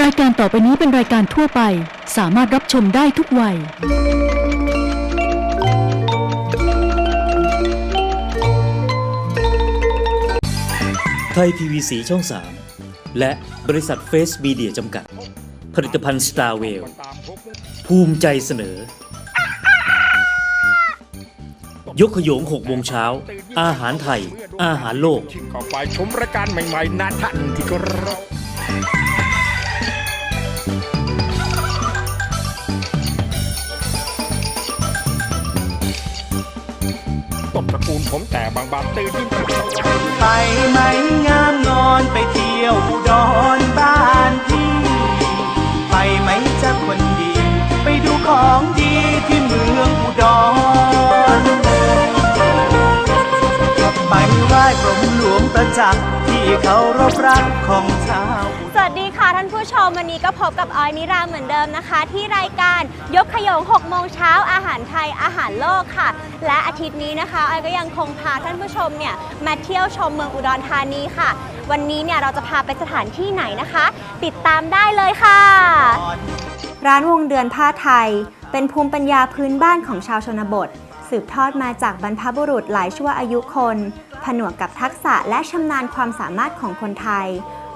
รายการต่อไปนี้เป็นรายการทั่วไป สามารถรับชมได้ทุกวัย ไทยพีวีสีช่อง 3 และบริษัทเฟสมีเดียจำกัด ผลิตภัณฑ์ Star w e l l ภูมิใจเสนอ ยกขยง6โมงเช้า อาหารไทย อาหารโลก ชิงเข้าไปชมรายการใหม่ๆนาท่านที่เคารพ ผมแต่บางบานตื่นยิ้มไปไหมงามงอนไปเที่ยวอุดรบ้านพี่ ไปไหมจะคนดี ไปดูของดีที่เมืองอุดรไปไหว้พรหมหลวงประจักษ์ที่เขารบรักของชาว ผู้ชมวันนี้ก็พบกับออยนิราเหมือนเดิมนะคะ ที่รายการยกขยง6โมงเช้าอาหารไทยอาหารโลกค่ะ และอาทิตย์นี้นะคะออยก็ยังคงพาท่านผู้ชมเนี่ยมาเที่ยวชมเมืองอุดรธานีค่ะ วันนี้เนี่ยเราจะพาไปสถานที่ไหนนะคะ ติดตามได้เลยค่ะ ร้านวงเดือนผ้าไทย เป็นภูมิปัญญาพื้นบ้านของชาวชนบท สืบทอดมาจากบรรพบุรุษหลายชั่วอายุคน ผนวกกับทักษะและชำนาญความสามารถของคนไทย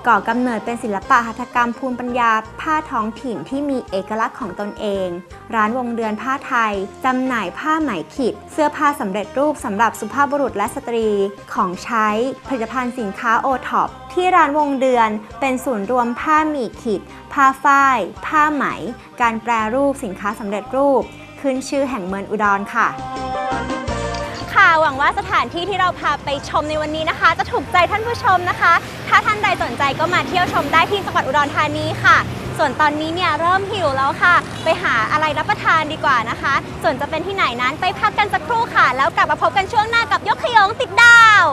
ก่อกำเนิดเป็นศิลปะหัตถกรรมภูมิปัญญา ผ้าท้องถิ่นที่มีเอกลักษณ์ของตนเอง ร้านวงเดือนผ้าไทยจำหน่ายผ้าไหมขีด เสื้อผ้าสำเร็จรูปสำหรับสุภาพบุรุษและสตรี ของใช้ ผลิตภัณฑ์สินค้าโอท็อปที่ร้านวงเดือนเป็นศูนย์รวมผ้าหมี่ขีด ผ้าฝ้าย ผ้าไหม การแปรรูปสินค้าสำเร็จรูป ขึ้นชื่อแห่งเมืองอุดรค่ะ ค่ะ หวังว่าสถานที่ที่เราพาไปชมในวันนี้นะคะ จะถูกใจท่านผู้ชมนะคะ ถ้าท่านใดสนใจก็มาเที่ยวชมได้ที่จังหวัดอุดรธานีค่ะ ส่วนตอนนี้เนี่ยเริ่มหิวแล้วค่ะ ไปหาอะไรรับประทานดีกว่านะคะ ส่วนจะเป็นที่ไหนนั้นไปพักกันสักครู่ค่ะ แล้วกลับมาพบกันช่วงหน้ากับยกขยงติดดาว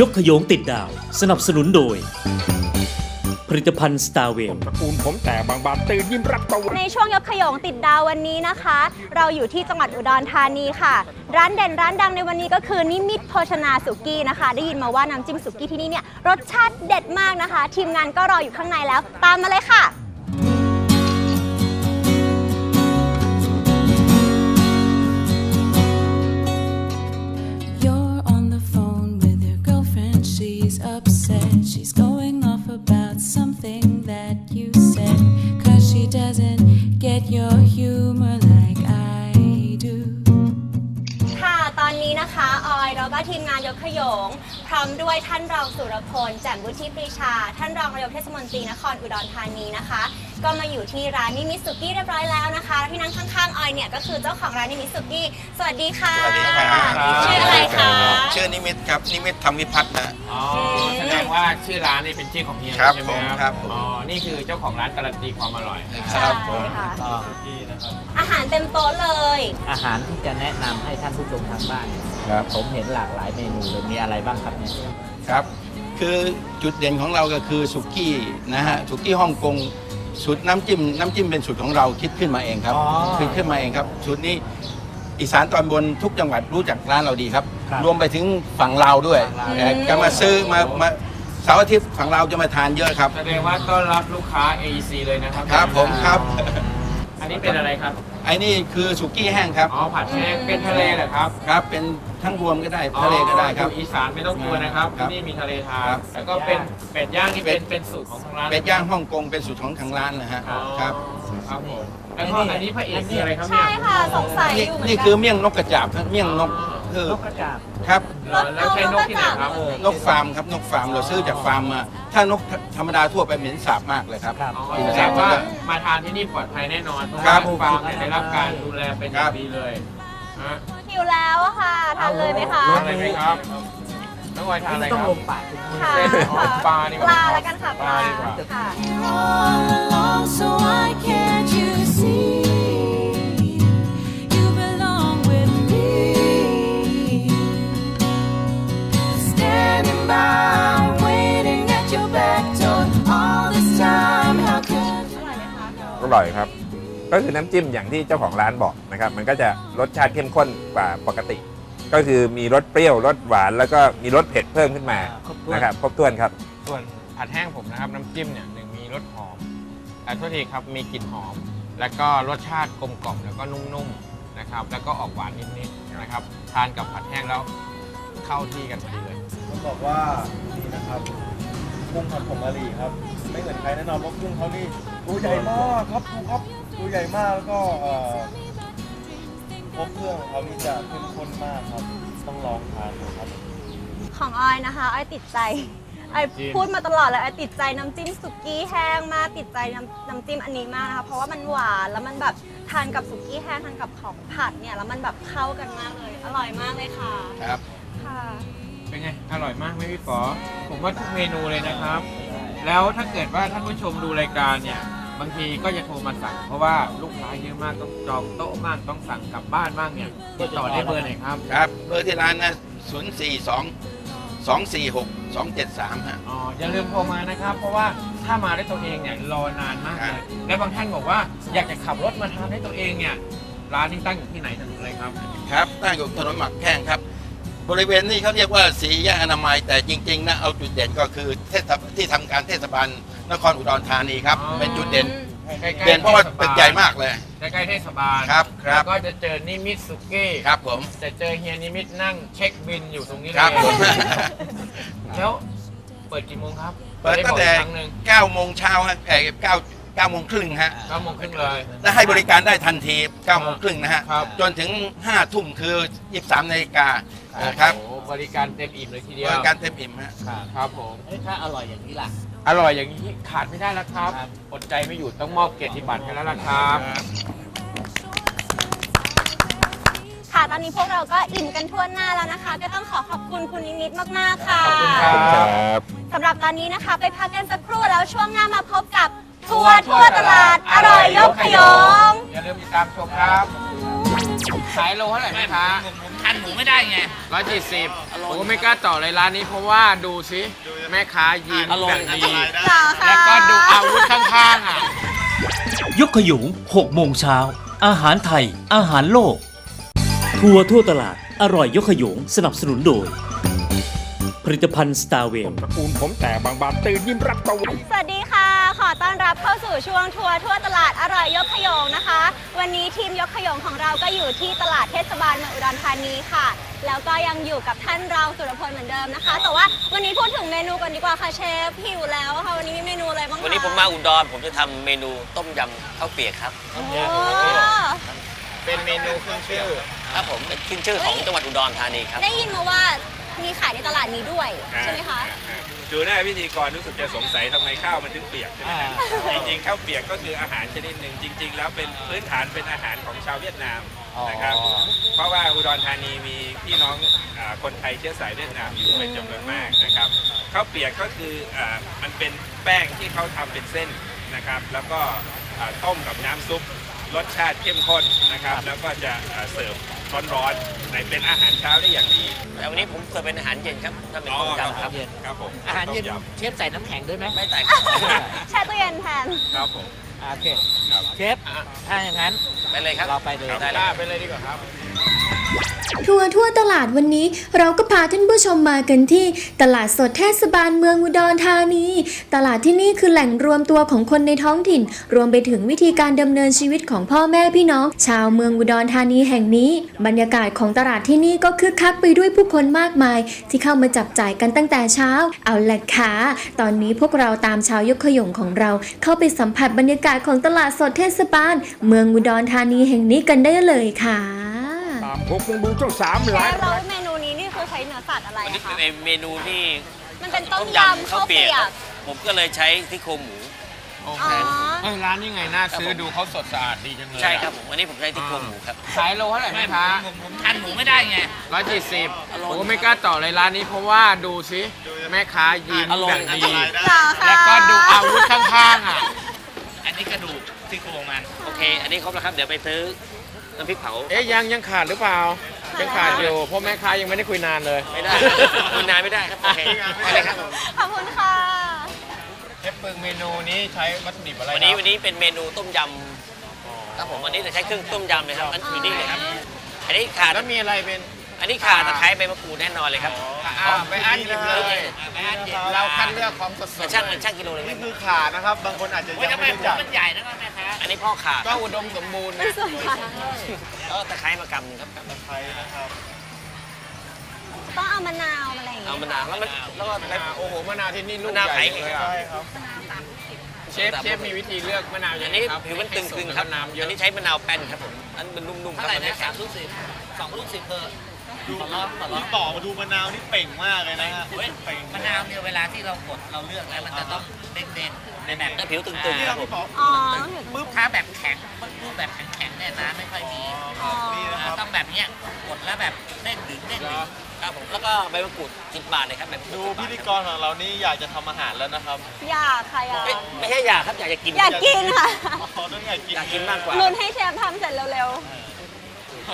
ยกขยงติดดาว สนับสนุนโดย ผลิตภัณฑ์ Star w e l l ตระกูลผมแต่บางบานตื่นยิ้มรับตะวันในช่วงยกขยงติดดาววันนี้นะคะ เราอยู่ที่จังหวัดอุดรธานีค่ะ ร้านเด่นร้านดังในวันนี้ก็คือนิมิตโภชนาสุกี้นะคะ ได้ยินมาว่าน้ำจิ้มสุกี้ที่นี่เนี่ยรสชาติเด็ดมากนะคะ ทีมงานก็รออยู่ข้างในแล้ว ตามมาเลยค่ะ ยง พร้อมด้วยท่านรองสุรพลแจ่มวุฒิปรีชา ท่านรองนายกเทศมนตรีนครอุดรธานีนะคะ ก็มาอยู่ที่ร้านนิมิตสุกี้เรียบร้อยแล้วนะคะที่นั่งข้างๆออยเนี่ยก็คือเจ้าของร้านนิมิตสุกี้สวัสดีค่ะสวัสดีครับ ชื่ออะไรคะชื่อนิมิตครับนิมิตธรรมวิพัฒน์นะ อ๋อแสดงว่าชื่อร้านนี่เป็นชื่อของเฮียครับใช่ไหผมมครับผม อ๋อนี่คือเจ้าของร้านการันตีความอร่อยนะใช่ครับผมค่ะก็อาหารเต็มโต๊ะเลย อาหารที่จะแนะนำให้ท่านผู้ชมทางบ้านครับ ผมเห็นหลากหลายเมนูเลยมีอะไรบ้างครับเนี่ยครับ คือจุดเด่นของเราก็คือสุกี้นะฮะสุกี้ฮ่องกง สูตรน้ำจิ้มน้ำจิ้มเป็นสูตรของเราคิดขึ้นมาเองครับอ๋อคิดขึ้นมาเองครับสูตรนี้อีสานตอนบนทุกจังหวัดรู้จักร้านเราดีครับ ครับรวมไปถึงฝั่งลาวด้วยฝั่งลาว เอ่อก็มาซื้อมามาเสาร์อาทิตย์ฝั่งลาวจะมาทานเยอะครับ แสดงว่าต้อนรับลูกค้า AEC เลยนะครับครับผมครับ อันนี้เป็นอะไรครับ ไอ้นี่คือสุกี้แห้งครับ อ๋อ ผัดแห้งเป็นทะเลเหรอครับ ครับเป็น ทั้งรวมก็ได้ทะเลก็ได้ครับ อยู่อีสานไม่ต้องกลัวนะครับครับที่นี่มีทะเลทาครันบแล้วก็เป็นเป็ดย่างนี่เป็นเป็นสูตรของทางร้านเป็ดย่างฮ่องกงเป็นสูตรของทางร้านนะฮะอ๋อครับครับผมแล้วก็อันนี้พระเอกคืออะไรครับเนี่ใช่ยค่ะสงสัยนี่อยู่เหมือนนี่กัคือเมี่ยงนกกระจาบครับเมี่ยงนกคือนกกระจาบ ครับ เหรอแล้วใช้นกที่ไหนครับ นกฟาร์มครับนกฟาร์มเราซื้อจากฟาร์มมา ถ้านกธรรมดาทั่วไปเหม็นสาบมากเลยครับครับ อ๋อกินแสดสาบงก็ว่ามาทานที่นี่ปลอดภัยแน่นอนเพราะครัว่าบฟาร์มเนี่ยได้รับการดูแลเป็นอย่างดีเลยฮะ หิวแล้วอะค่ะทานเลยไหมคะทานอะไรไหมครับน้องออยทานอะไรต้อคงรับลงปากทุกทีค่ะเส้นอ๋อปลาดีกว่าปลาแล้วกันค่ะปลาปลาดีกว่าค่ะ All along, so why can't you see? ก็คือน้ำจิ้มอย่างที่เจ้าของร้านบอกนะครับ มันก็จะรสชาติเข้มข้นกว่าปกติ ก็คือมีรสเปรี้ยวรสหวานแล้วก็มีรสเผ็ดเพิ่มขึ้นมาครบถ้วน นะครับครบถ้วนครับ ส่วนผัดแห้งผมนะครับ น้ำจิ้มเนี่ยหนึ่งมีรสหอมแต่โทษทีครับมีกลิ่นหอม แล้วก็รสชาติกลมกล่อมแล้วก็นุ่มๆนะครับ แล้วก็ออกหวานนิดๆนะครับทานกับผัดแห้งแล้วเข้าที่กันพอดีเลยต้องบอกว่านี่นะครับกุ้งผัดผงกะหรี่ครับ ไม่เหมือนใครแน่นอนเพราะกุ้งเขานี่ตัวใหญ่มากครับดูครับ ตัวใหญ่มากแล้วก็เอ่อครบเครื่องของเขานี่จะเข้มข้นมากครับ ต้องลองทานดูครับ ของออยนะคะออยติดใจออยพูดมาตลอดเลยออยติดใจน้ำจิ้มสุกี้แห้งมากติดใจน้ำน้ำจิ้มอันนี้มากนะคะ เพราะว่ามันหวานแล้วมันแบบทานกับสุกี้แห้งทานกับของผัดเนี่ยแล้วมันแบบเข้ากันมากเลย อร่อยมากเลยค่ะครับ ค่ะ เป็นไง อร่อยมากไหมพี่ฝอผมว่าทุกเมนูเลยนะครับ แล้วถ้าเกิดว่าท่านผู้ชมดูรายการเนี่ย บางทีก็จะโทรมาสั่ง เพราะว่าลูกค้าเยอะมากต้องจองโต๊ะมากต้องสั่งกลับบ้านมากเนี่ยติดต่อได้เบอร์ไหนครับ ครับ เบอร์ที่ร้านนะ0 4 2 2 4 6 2 7 3ฮะ อ๋ออย่าลืมโทรมานะครับ เพราะว่าถ้ามาด้วยตัวเองเนี่ยรอนานมากเลยและบางท่านบอกว่าอยากจะขับรถมาทานด้วยตัวเองเนี่ยร้านนี้ตั้งอยู่ที่ไหนถนนอะไรครับครับตั้งอยู่ถนนหมักแข้งครับ บริเวณนี้เขาเรียกว่าสีแยกอนามัยแต่จริงๆนะเอาจุดเด่นก็คือเทศบที่ทำการเทศบาล นครอุดรธานีครับ อ๋อ เป็นจุดเด่น ใกล้ๆเด่นเพราะว่าทศบลตึกใหญ่มากเลย ใกล้ๆเทศบาลครับคแล้รัวบก็จะเจอนิมิตสุกี้ครับผม จะเจอเฮียนิมิตนั่งเช็คบินอยู่ตรงนี้เลยครับผม แล้วเปิดกี่โมงครับเปิดได้ตั้บงอกแต่อีกครั้งหนึ่ง9โมงเช้าฮะเอ่อ9 9โมงครึ่งฮะ เก้าโมงครึ่งเลย และให้บริการได้ทันที9โมงครึ่งนะฮะ ครับ จนถึง 5 ทุ่มคือ 23นาฬิกานะครับโอ้โหบริการเต็มอิ่มเลยทีเดียวบริการเต็มอิ่มฮะ ครับผม เอ้ยถ้าอร่อยอย่างนี้ล่ะ อร่อยอย่างนี้ขาดไม่ได้แล้วครับครับอดใจไม่อยู่ต้องมอบเกียรติบัตรให้แล้วล่ะครับ ค่ะ ตอนนี้พวกเราก็อิ่มกันทั่วหน้าแล้วนะคะ ก็ต้องขอขอบคุณคุณนิมิตมากๆค่ะขอบคุณครั บ สำหรับตอนนี้นะคะ ไปพักกันสักครู่แล้วช่วงหน้ามาพบกับทัวร์ทั่วตลาดอร่อยยกขยง อย่าลืมติดตามชมครับขายโลเท่าไหร่แม่ค้าผมทานหมูไม่ได้ไงร้อยเจ็ดสิบผมก็ไม่กล้าต่อเลยร้านนี้เพราะว่าดูสิ แม่ค้ายิ้มอร่อยแบบดี เหรอคะแล้วก็ดูอาวุธข้างๆอะ ยกขยุง6โมงเช้า อาหารไทย อาหารโลก ทัวร์ทั่วตลาด อร่อยยกขยุงสนับสนุนโดย ผลิตภัณฑ์สตาร์เวล ตระกูลผมแต่บางบานตื่นยิ้มรับตะวัน สวัสดีค่ะขอ ต้อนรับเข้าสู่ช่วงทัวร์ทั่วตลาดอร่อยยกขยงนะคะ วันนี้ทีมยกขยงของเราก็อยู่ที่ตลาดเทศบาลเมืองอุดรธานีค่ะ แล้วก็ยังอยู่กับท่านรองสุรพลเหมือนเดิมนะคะ แต่ว่าวันนี้พูดถึงเมนูกันดีกว่าค่ะเชฟหิวแล้วค่ะวันนี้มีเมนูอะไรบ้างคะวันนี้ผมมาอุดรผมจะทำเมนูต้มยำข้าวเปียกครับ โอ้เป็นเมนูขึ้นชื่อครับผมเป็นขึ้นชื่อของจังหวัดอุดรธานีครับได้ยินมาว่ามีขายในตลาดนี้ด้วยใช่ไหมคะ ดูหน้าพิธีกรรู้สึกจะสงสัยทำไมข้าวมันถึงเปียกใช่ไหมฮะจริงๆข้าวเปียกก็คืออาหารชนิดหนึ่งจริง ๆ แล้วเป็นพื้นฐานเป็นอาหารของชาวเวียดนามนะครับ อ๋อ เพราะว่าอุดรธานีมีพี่น้องอาคนไทยเชื้อสายเวียดนามอยู่เป็นจำนวนมากนะครับข้าวเปียกก็คืออามันเป็นแป้งที่เขาทำเป็นเส้นนะครับ แล้วก็อ่าต้มกับน้ำซุปรสชาติเข้มข้นนะครับ แล้วก็จะอ่าเสิร์ฟ ร้อนๆในเป็นอาหารเช้าได้อย่างดีแต่วันนี้ผมเสิร์ฟเป็นอาหารเย็นครับถ้าเป็นต้มยำครับ ครับผมอาหารเย็นต้มเชฟใส่น้ำแข็งด้วยไหมไม่แตกครับ แช่ตู้เย็นแทน ครับผม โอเค ครับ เชฟถ้าอย่างนั้น ไปเลยครับเราไปเลยได้เลยล่าไปเลยดีกว่าครับ ทัวร์ทั่วตลาดวันนี้ เราก็พาท่านผู้ชมมากันที่ ตลาดสดเทศบาลเมืองอุดรธานี ตลาดที่นี่คือแหล่งรวมตัวของคนในท้องถิ่น รวมไปถึงวิธีการดำเนินชีวิตของพ่อแม่พี่น้อง ชาวเมืองอุดรธานีแห่งนี้ บรรยากาศของตลาดที่นี่ก็คึกคักไปด้วยผู้คนมากมาย ที่เข้ามาจับจ่ายกันตั้งแต่เช้า เอาละค่ะตอนนี้พวกเราตามชาวยกขยงของเรา เข้าไปสัมผัสบรรยากาศของตลาดสดเทศบาล เมืองอุดรธานีแห่งนี้กันได้เลยค่ะามพบมึงดูเจ้าสามหลายแล้วเราเมนูนี้นี่คือใช้เนื้อสัตว์อะไรวันนี้อะคะเป็นเมนูที่มันเป็นต้มยำข้าวเปียก ผมก็เลยใช้ที่โครงหมูโออ๋เคอเอ้ยร้านนี้ไงน่าซื้อครับผมดูเขาสดสะอาดดีจังเลยใช่ครับผมวันนี้ผมใช้ที่โครงหมูครับขายโลเท่าไหร่แม่ค้าผมทานหมูไม่ได้ไงร้อยเจ็ดสิบผมก็ไม่กล้าต่อเลยร้านนี้เพราะว่าดูสิแม่ค้ายิ้มอร่อยแบบดีเหรอคะแล้วก็ดูอาวุธข้างๆอะอันนี้กระดูกที่โครงมันโอเค อันนี้ครบแล้วครับเดี๋ยวไปซื้อ น้ำพริกเผา เอ๊ยยังยังขาดหรือเปล่า ยังขาดอยู่เพราะแม่ค้ายังไม่ได้คุยนานเลยไม่ได้คุยนานไม่ได้ครับโอเคไปเลยครับขอบคุณค่ะ เชฟปึงเมนูนี้ใช้วัตถุดิบอะไรวันนี้วันนี้เป็นเมนูต้มยำครับผมอันนี้จะใช้เครื่องต้มยำเลยครับอันอยู่นี่เลยครับอันนี้ขาดแล้วมีอะไรเป็น อันนี้ขาตะไคร้ใบมะกรูดแน่นอนเลยครับอ่าไปอันหยิบเลยไปอันหยิบเราคัดเลือกของสดมันๆช่างมันช่างกิโลเลยนี่คือขานะครับ บางคนอาจจะยังไม่รู้จักมันใหญ่นะแม่ค้าอันนี้พ่อขาก็อุดมสมบูรณ์ไม่นะสวยค่ะก็ตะไคร้มากำหนึงครับตะไคร้นะครับต้องเอามะนาวอะไรอย่างเอาเงี้ยมะนาวแล้วมันแล้วก็มะนาวโอ้โหมะนาวที่นี่ลูกมะนาวใหญ่ไผ่เลยอะใช่ครับเชฟเชฟมีวิธีเลือกมะนาวยัอังนไงนี้ครับผิวมันตึงๆครับน้ำเยอัอะนนี้ใช้มะนาวแป้นครับผมอันมันนุ่มๆคเท่ารับไหร่มันนะไม่แข็สางมลูกสิบสองลูกสิบเพอ ดูขอร้องขอร้องต่อมาดูมะนาวนี่เป่งมากเลยนะฮะเฮ้ยเป่งมะนาวเนี่ยเวลาที่เรากดเราเลือกแล้วมันจะต้องเด้งๆในแบบแล้วผิวตึงๆครับผมอ๋อปุ๊บถ้าแบบแข็งปุ๊บแบบแข็งๆเนี่ยน้ำไม่ค่อยมีอ๋ออ่าต้องแบบเนี้ยกดแล้วแบบเด้งดึงเด้งดึงครับผมแล้วก็ใบมะกรูด10บาทเลยครับใบมะกรูดูด10บาพิทธีกรของเรานี่อยากจะทำอาหารแล้วนะครับอยากค่ะอยากไม่ไม่ใช่อยากครับอยากจะกินอยากกินค่ะ อ๋อต้องอยากกินอยากกินมากกว่า ลุ้นให้เชฟทำเสร็จเร็ว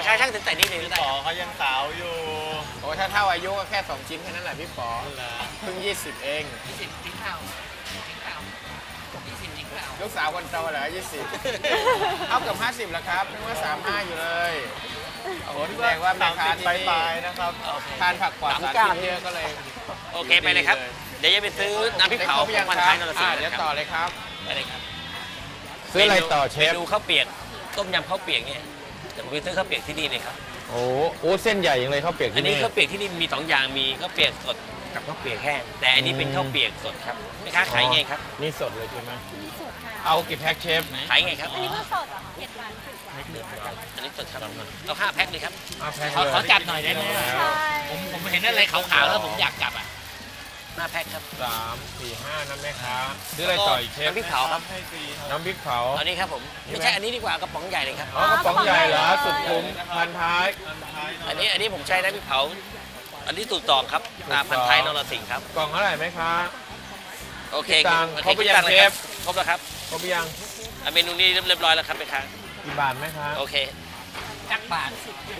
ใช่ช่างถึงแต่นี่เลยก็ได้ป๋อเขายังสาวอยู่โอ้ถ้าเท่าอายุก็แค่ 2 ชิ้นแค่นั้นแหละพี่ป๋อเหรอเพิ่ง 20 เอง ยี่สิบทิ้งข้าวทิ้งข้าวยี่สิบทิ้งข้าวลูกสาวคนโตเหรอ20 เอาเกือบ50แล้วครับนึกว่า35 อยู่เลย โอ้โหแสดงว่าแม่ค้าที่ปนี่ลายๆนะครับทานผักปลอดสารพิษเยอะก็เลยโอเคไปเลยครับ เดี๋ยวจะไปซื้อน้ำพริกเผาได้ครบขยัองงพันคท้ารัยบนรสิงอ่าห์เดี๋ยวนะครับต่อเลยครับ ไปเลยครับซื้ออะไรต่อเชฟ มนูข้าวเปียกต้มยำข้าวเปียกเนี่ย แต่ผมไปซื้อข้าวเปียกที่นี่เลยครับ โอ้โอ้เส้นใหญ่ยังเลยข้าวเปียกอันที่นี้นี่ ข้าวเปียกที่นี่มีสองอย่างมีข้าวเปียกสดกับข้าวเปียกแห้ง แต่อันนี้เป็นข้าวเปียกสดครับแม่ค้าขายไงครับ นี่สดเลยใช่ไหมเอากี่แพ็คเชฟขายไงครับๆอันนี้คือสดเหรอคะเผ็ดหวานอันนี้สดครับเอาห้าแพ็คเลยครับ เอาแพ็คขอเลยขอจับหน่อยได้ไหม ใช่ ผมผมเห็นอะไรขาวๆแล้วผมอยากจับอะ ห้าแพ็คครับ สามสี่ห้านะแม่ค้าซื้ออะไรต่ออีกเชฟน้ำพริกเผาครับ ให้ฟรีครับน้ำพริกเผาเอานี้ครับผมไม่ใช่อันนี้ดีกว่ากระป๋องใหญ่เลยครับ อ๋อกระป๋องใหญ่เหรอสุดคุ้มพันท้าย อันนี้อันนี้ผมใช้น้ำพริกเผา อันนี้สูตรตองครับตามพันท้ายนรสิงห์ครับ กล่องเท่าไหร่ไหมคะ โอเคคิดตังค์โอครบหรือยังคิดตัค์ลเชฟ ครบแล้วครับครบยังอะเมนูนี้เรียบร้อยแล้วครับแม่ค้ากี่บาทไหมคะ โอเคจักบาท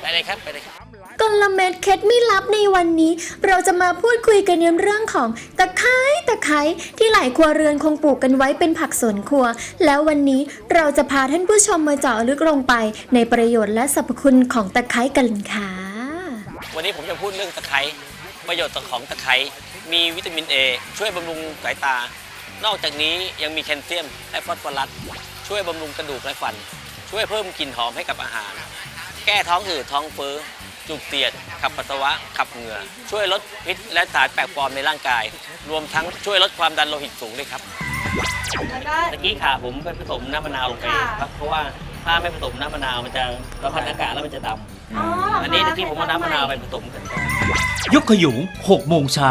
ไปเลยครับไปเลยครับ กลเม็ดเคล็ดไม่ลับในวันนี้ เราจะมาพูดคุยกันในเรื่องของตะไคร้ตะไคร้ที่หลายครัวเรือนคงปลูกกันไว้เป็นผักสวนครัว แล้ววันนี้เราจะพาท่านผู้ชมมาเจาะลึกลงไป ในประโยชน์และสรรพคุณของตะไคร้กันค่ะ วันนี้ผมจะพูดเรื่องตะไคร้ประโยชน์ของตะไคร้มีวิตามิน A ช่วยบำรุงสายตา นอกจากนี้ยังมีแคลเซียมและฟอสฟอรัสช่วยบำรุงกระดูกและฟัน ช่วยเพิ่มกลิ่นหอมให้กับอาหาร แก้ท้องอืดท้องเฟ้อ จุกเสียด ขับปัสสาวะ ขับเหงื่อ ช่วยลดพิษและสารแปลกปลอมในร่างกาย รวมทั้งช่วยลดความดันโลหิตสูงด้วยครับแล้วก็ ตะกี้ขาผมไปผสมน้ำมะนาวลงไปค่ะ ครับเพราะว่าถ้าไม่ผสมน้ำมะนาวมันจะระพันอากาศแล้วมันจะดอ๋อำอันนี้ตะกี้ผมเอาน้ำมะนาวไปผสมกัน ยกขยุง6โมงเช้า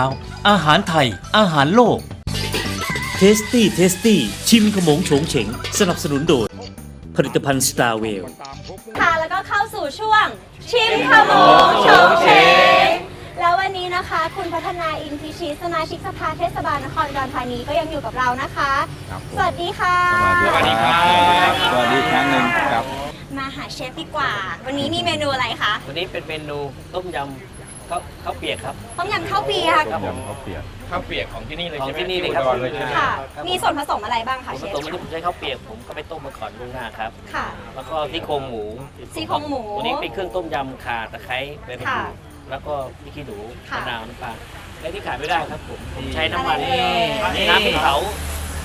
อาหารไทย อาหารโลก เทสตี้ เทสตี้ ชิมขมงโฉงเฉง สนับสนุนโดย ผลิตภัณฑ์สตาร์เวลค่ะแล้วก็เข้าสู่ช่วง ชิมขโมงโฉงเฉงแล้ววันนี้นะคะ คุณพัฒนาอินทิชิตสมาชิกสภาเทศบาลนครอุดอนธานีก็ยังอยู่กับเรานะคะ สวัสดีค่ะ สวัสดีครับสวัสดีครั้งหนึ่งครับ มาหาเชฟดีกว่า วันนี้มีเมนูอะไรคะ วันนี้เป็นเมนูต้มยำ ข้าวข้าวเปียกครับต้มยำข้าวเปียกครับผมข้าวเปียกข้าวเปียกของที่นี่เลยของใช่ไหมที่นี่เลยครับอุดเลยใช่ไหมค่ะ มีส่วนผสมอะไรบ้างผคะมเชผฟสมวันนี้ผมใช้ข้าวเปียกผมก็ไปต้มมาก่อนล่วงหน้าครับ ค่ะ แล้วก็ซี่โครงหมูซี่โครงหมูวันนี้เป็นเครื่องต้มยำข่าตะไคร้ใบมะกรูค่ะดแล้วก็พริกขี้หนูค่ะมะนาวน้ำปลาและที่ขาดไม่ได้ครับผมผมใช้น้ำมันอะไรเอ่ย น้ำพริกเผา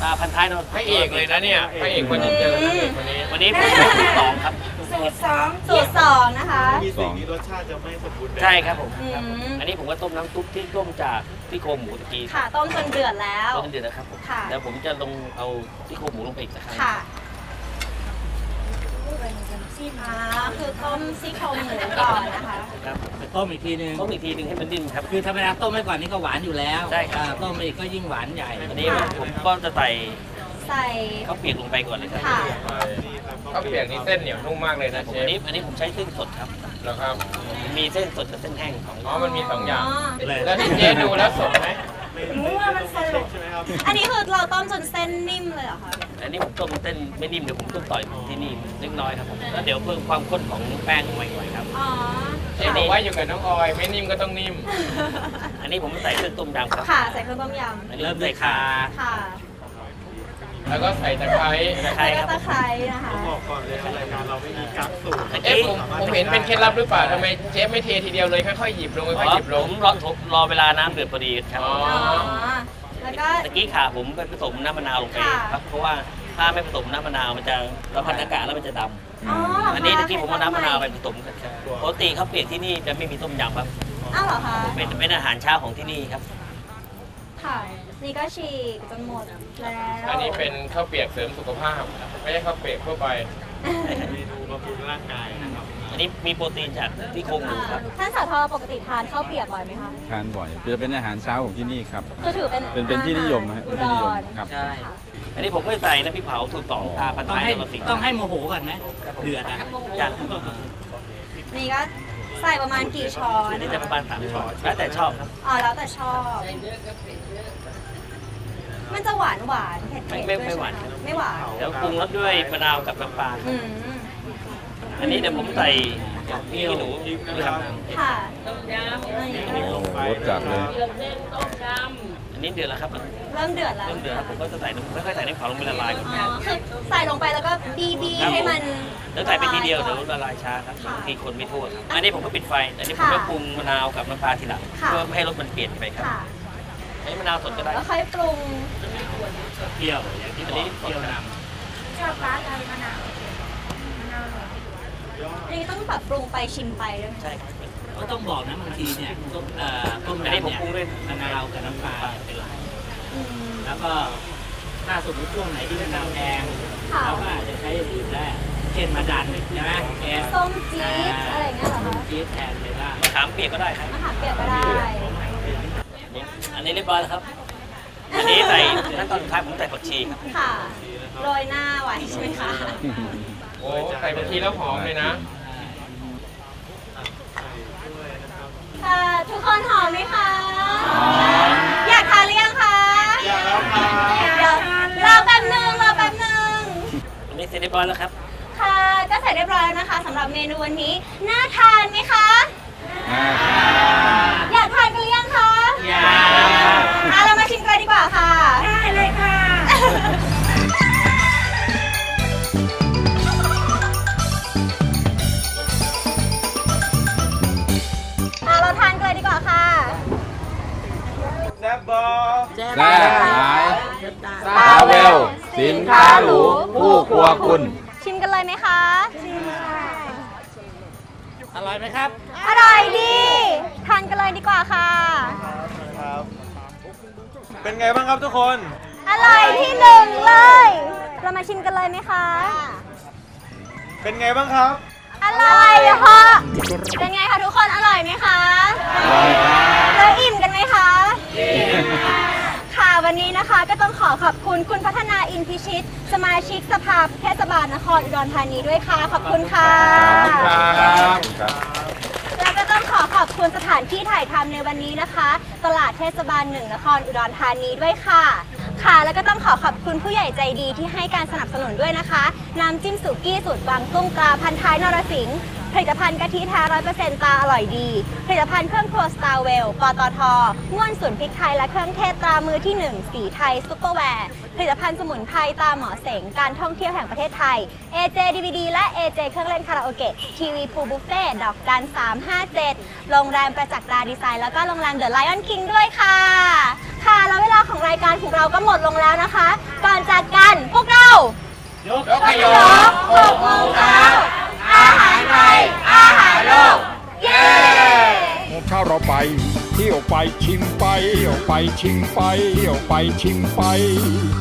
ตาพันท้ายนรพระเอกเลยนะเนี่ยพระเอกคนยังเจอนะเอกคนนี้วันนี้ผมใช้สูตรสองครับสูตรสองสูตรสองนะคะมีสิ่งนี้รสชาติจะไม่สมบูรณ์แบบใช่ครับผมอืมอันนี้ผมก็ต้มน้ำซุปที่ต้มจากซี่โครงหมูตะกี้ค่ะต้มจนเดือดแล้ว ต้มเดือดนะครับผมค่ะ แล้วผมจะลงเอาซี่โครงหมูลงไปอีกนะครับค่ะ อ่าคือต้มซี่โครงหมูก่อนนะคะครับไปต้มอีกทีนึงต้มอีกทีหนึงให้มันนิ่มครับ คือธรรมดาต้มไว้ก่อนนี่ก็หวานอยู่แล้วใช่ครับ อ่าต้มไปอีกก็ยิ่งหวานใหญ่อันนี้ผมก็จะใส่ใส่ ข้าวเปียกลงไปก่อนเลยครับค่ะ ข้าวเปียกนี่เส้นเหนียวนุ่มมากเลยนะเชอันฟนี้อันนี้ผมใช้เส้นสดครับแล้วครับมีเส้นสดกับเส้นแห้งของอ๋อมันมีสองอย่างอ๋อแล้วที่เจ๊ดูแล้วสดไหมมั่วมันสลบ อันนี้คือเราต้มจนเส้นนิ่มเลยเหรอคะ อันนี้ผมต้มเส้นไม่นิ่มเดี๋ยวผมต้มต่อยที่นี่เล็กน้อยครับผมแล้วเดี๋ยวเพิ่มความข้นของแป้งลงไปหน่อยครับ อ๋อเจ๊บอกว่าอยู่กับน้องออยไม่นิ่มก็ต้องนิ่ม อันนี้ผมใส่เครื่องต้มยำครับ ค่ะใส่เครื่องต้มยอันนี้เริ่มใส่ขาำค่ะอแล้วก็ใส่ตะไคร้ตะไคร้แล้วคก็รับตะไคร้นะคะ บอกก่อนเลยรายการเราไม่มีกั๊กสูตรเอ๊ะผมผมเห็นเป็นเคล็ดลับหรือเปล่าทำไมเชฟไม่เททีเดียวเลยค่อยๆหยิบลงค่อยๆหยิบลผง มรอรอเวลาน้ำเดือดพอดีครับ อ๋อ อ๋อ แล้วก็ ตะกี้ขาผมไปผสมน้ำมะนาวลงไปค่ะ ครับเพราะว่าถ้าไม่ผสมน้ำมะนาวมันจะเราพัดอากาศแล้วมันจะดอ๋อเหรอำคะอันนี้ตะกี้ผมเอาน้ำมะนาวไปผสมกันครับปกติข้าวเปียกที่นี่จะไม่มีต้มยำครับ อ้าวเหรอคะเป็นเป็นอาหารเช้าของที่นี่ครับ ค่ะ นี่ก็ฉีกจนหมดแล้วอันนี้เป็นข้าวเปียกเสริมสุขภาพ ไม่ใช่ข้าวเปียกทั่วไปเมนูบำรุงร่างกายนะครับ อันนี้มีโปรตีนจากที่โครงหมูครับ ท่านสาทรปกติทานข้าวเปียกบ่อยไหมคะทานบ่อยจะเป็นอาหารเช้าของที่นี่ครับก็ถือเป็นเป็นเป็นที่นิยมนะฮะอุเป็นดที่นิยมรครับ ใช่ อันนี้ผมไม่ใส่นะพี่เผาถูกต้องตาพันต้องท้ายให้นรสิงห์ต้องให้โมโหก่อนไหมเดือดอะจ้ะนี่ก็ใส่ประมาณกี่ช้อนอันนี้จะประมาณสามช้อนแล้วแต่ชอบครับอ๋อแล้วแต่ชอบ มันจะหวานหวานๆเผ็ดๆไม่ด้วยไม่ไม่หวานใช่ไหมไม่หวานเดี๋ยวปรุงรสด้วยมะนาวกับน้ำปลา อืม อันนี้เดี๋ยวผมใส่พริกขี้หนูครับค่ะโอ้รสจัดเลย อันนี้เดือดแล้วครับเริ่มเดือดแล้วเริ่มเดือดครับผมก็จะใส่น้ำค่อยๆใส่น้ำเผาลงไปละลายก่อน อ๋อคือใส่ลงไปแล้วก็บีบีครับ ให้มัน แล้วใส่ไปทีเดียวเดี๋ยวละลาก่อนละลายช้าครับค่ะบางทีคนไม่ทั่วครับอันนี้ผมก็ปิดไฟ อันนี้ผมค่ะก็ปรุงมะนาวกับน้ำปลาทีหลังค่ะ เพื่อไม่ให้รสมันเปลี่ยนไปครับค่ะใช้มะนาวสดก็ได้แล้วค่อยปรุงเปรี้ยวอย่างที่อันนี้เปรี้ยวนชอบร้านอะไรมะนาวมะนาวหน่อย อันนี้ต้องแบบปรุงไปชิมไปด้วยไหมำใช่ครับก็ต้องบอกนะบางทีเนี่ยต้มเอ่อต้มอันนี้ยำผมเนี่ยปรุงด้วย มะนาวกับน้ำปลาเป็นหลักอืม แล้วก็ถ้าสมมติช่วงไหนที่มะนาวแพงค่ะ เราก็อาจจะใช้อย่างอื่นได้เช่นมะดันใช่ไหมแกงส้มจี๊ดอะไรอย่างเงี้ยเหรอคะจี๊ดแทนเลยได้มะขามเปียกก็ได้ครับ มะขามเปียกก็ได้ อันนี้เรียบร้อยแล้วครับ อันนี้ใส่ขั้นตอนสุดท้ายผมใส่ผักชีครับค่ะ โรยหน้าไว้ใช่ไหมคะ โอ้ใส่บางทีแล้วหอมเลยนะ ค่ะ ทุกคนหอมไหมคะอยากทานหรือยังคะอยากแล้วค่ะเดี๋ยวรอแป๊บนึงรอแป๊บนึง อันนี้เสร็จเรียบร้อยแล้วครับ ค่ะก็เสร็จเรียบร้อยแล้วนะคะสำหรับเมนูวันนี้ น่าทานไหมคะ อยากทานกันหรือยังคะ อยากอะ ครับทุกคน อร่อยที่หนึ่งเลย เรามาชิมกันเลยไหมคะ เป็นไงบ้างครับ อร่อยค่ะ เป็นไงคะทุกคน อร่อยไหมคะแล้วอิ่มกันไหมคะ ค่ะวันนี้นะคะก็ต้องขอขอบคุณคุณพัฒนาอินพิชิต สมาชิกสภาเทศบาลนครอุดรธานีด้วยค่ะ ขอบคุณค่ะแล้วก็ต้ องขอบคุณสถานที่ถ่ายทำในวันนี้นะคะ ตลาดเทศบาลหนึ่งนครอุดรธานีด้วยค่ะ ค่ะ แล้วก็ต้องขอขอบคุณผู้ใหญ่ใจดีที่ให้การสนับสนุนด้วยนะคะ น้ำจิ้มสุกี้สูตรบางตุ้งปลาพันท้ายนรสิงห์ ผลิตภัณฑ์กะทิแท้ร้อยเปอร์เซ็นต์ตาอร่อยดี ผลิตภัณฑ์เครื่องครัวสตาร์เวล ปตทง่วนสูตรพริกไทยและเครื่องเทศตรามือที่ 1 สีไทยซุปเปอร์แวร์ผลิตภัณฑ์สมุนไพรตาหมอเสงการท่องเที่ยวแห่งประเทศไทย AJ DVD และ AJ เครื่องเล่นคาราโอเกะทีวีพูบุฟเฟ่ดอกจัน357 โรงแรมประจักษ์ดาดีไซน์ แล้วก็โรงแรมเดอะไลออนคิงด้วยค่ะ ค่ะแล้วเวลาของรายการของเราก็หมดลงแล้วนะคะ ก่อนจากกันพวกเรายกขยงหกโมงเช้า อาหารไทย อาหารโลก เย้ถ้าเราไปเที่ยวไปชิมไปเที่ยวไปชิมไปเที่ยวไปชิมไป